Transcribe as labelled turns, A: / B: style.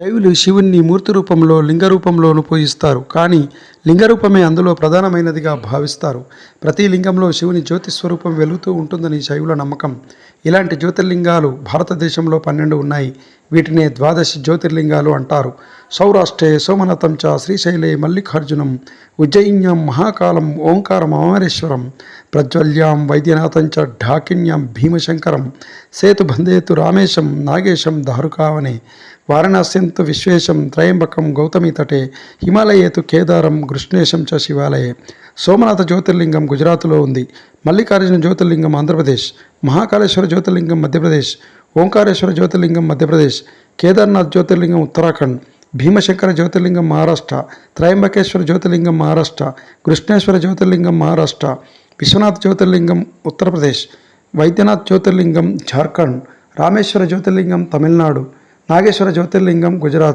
A: శైవులు శివుణ్ణి మూర్తి రూపంలో లింగ రూపంలోను పూజిస్తారు కానీ లింగ రూపమే అందులో ప్రధానమైనదిగా భావిస్తారు. ప్రతి లింగంలో శివుని జ్యోతి స్వరూపం వెలుగుతూ ఉంటుందని శైవుల నమ్మకం. ఇలాంటి జ్యోతిర్లింగాలు భారతదేశంలో పన్నెండు ఉన్నాయి. వీటినే ద్వాదశి జ్యోతిర్లింగాలు అంటారు. సౌరాష్ట్రే సోమనాథం చ శ్రీశైలే మల్లికార్జునం ఉజ్జయిన్యం మహాకాలం ఓంకారం అమరేశ్వరం ప్రజ్వల్యాం వైద్యనాథం చ ఢాకిన్యాం భీమశంకరం సేతుబంధేతు రామేశం నాగేశం దారుకావనే వారణాస్యంతు విశ్వేశం త్రయంబకం గౌతమి తటే హిమాలయేతు కేదారం కృష్ణేశం చ శివాలయే. సోమనాథ జ్యోతిర్లింగం గుజరాత్లో ఉంది. మల్లికార్జున జ్యోతిర్లింగం ఆంధ్రప్రదేశ్. మహాకాళేశ్వర జ్యోతిర్లింగం మధ్యప్రదేశ్. ఓంకారేశ్వర జ్యోతిర్లింగం మధ్యప్రదేశ్. కేదార్నాథ్ జ్యోతిర్లింగం ఉత్తరాఖండ్. భీమశంకర జ్యోతిర్లింగం మహారాష్ట్ర. త్రయంబకేశ్వర జ్యోతిర్లింగం మహారాష్ట్ర. కృష్ణేశ్వర జ్యోతిర్లింగం మహారాష్ట్ర. విశ్వనాథ్ జ్యోతిర్లింగం ఉత్తరప్రదేశ్. వైద్యనాథ్ జ్యోతిర్లింగం జార్ఖండ్ రామేశ్వర జ్యోతిర్లింగం తమిళనాడు. నాగేశ్వర జ్యోతిర్లింగం గుజరాత్.